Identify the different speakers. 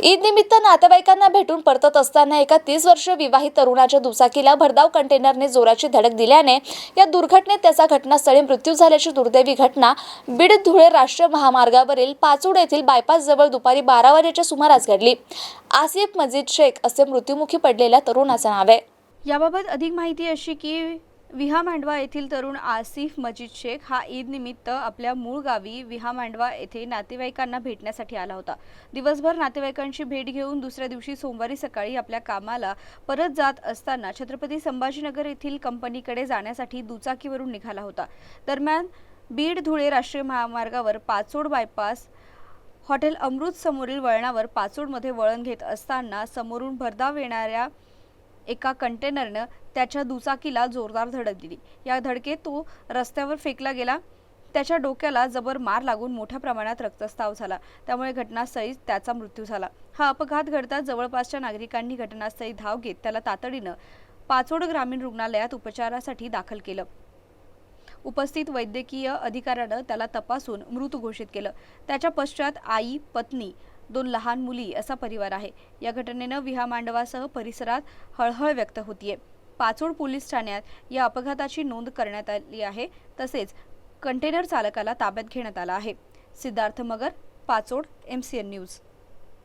Speaker 1: ईद निमित्त नातेवाईकांना भेटून परतत असताना एका तीस वर्ष विवाहित तरुणाच्या दुचाकीला भरधाव कंटेनरने जोराची धडक दिल्याने या दुर्घटनेत त्याचा घटनास्थळी मृत्यू झाल्याची दुर्दैवी घटना बीड धुळे राष्ट्रीय महामार्गावरील पाचोड येथील बायपास जवळ दुपारी बारा वाजेच्या सुमारास घडली. आसिफ मजीद शेख असे मृत्युमुखी पडलेल्या तरुणाचं नाव आहे.
Speaker 2: याबाबत अधिक माहिती अशी की विहा मांडवा येथील तरुण आसिफ मजिद शेख हा ईद निमित्त आपल्या मूळ गावी विहा मांडवा येथे नातेवाईकांना भेटण्यासाठी आला होता. दिवसभर नातेवाईकांची भेट घेऊन दुसऱ्या दिवशी सोमवारी सकाळी आपल्या कामाला परत जात असताना छत्रपती संभाजीनगर येथील कंपनीकडे जाण्यासाठी दुचाकीवरून निघाला होता. दरम्यान बीड धुळे राष्ट्रीय महामार्गावर पाचोड बायपास हॉटेल अमृत समोरील वळणावर पाचोडमध्ये वळण घेत असताना समोरून भरधाव येणाऱ्या एका कंटेनरनं त्याच्या दुचाकीला जोरदार धडक दिली. या धडकेत तो रस्त्यावर फेकला गेला. त्याच्या डोक्याला जबर मार लागून मोठ्या प्रमाणात रक्तस्राव झाला. त्यामुळे घटनास्थळीच त्याचा मृत्यू झाला. हा अपघात घडताच जवळपासच्या नागरिकांनी घटनास्थळी धाव घेत त्याला तातडीनं पाचोड ग्रामीण रुग्णालयात उपचारासाठी दाखल केलं. उपस्थित वैद्यकीय अधिकाऱ्यानं त्याला तपासून मृत घोषित केलं. त्याच्या पश्चात आई पत्नी दोन लहान मुली असा परिवार आहे. या घटनेनं विहा मांडवासह परिसरात हळहळ व्यक्त होतीये. पाचोड पोलीस ठाण्यात या अपघाताची नोंद करण्यात आली आहे. तसेच कंटेनर चालकाला ताब्यात घेण्यात आला आहे. Siddharth Magar Pachod M C N news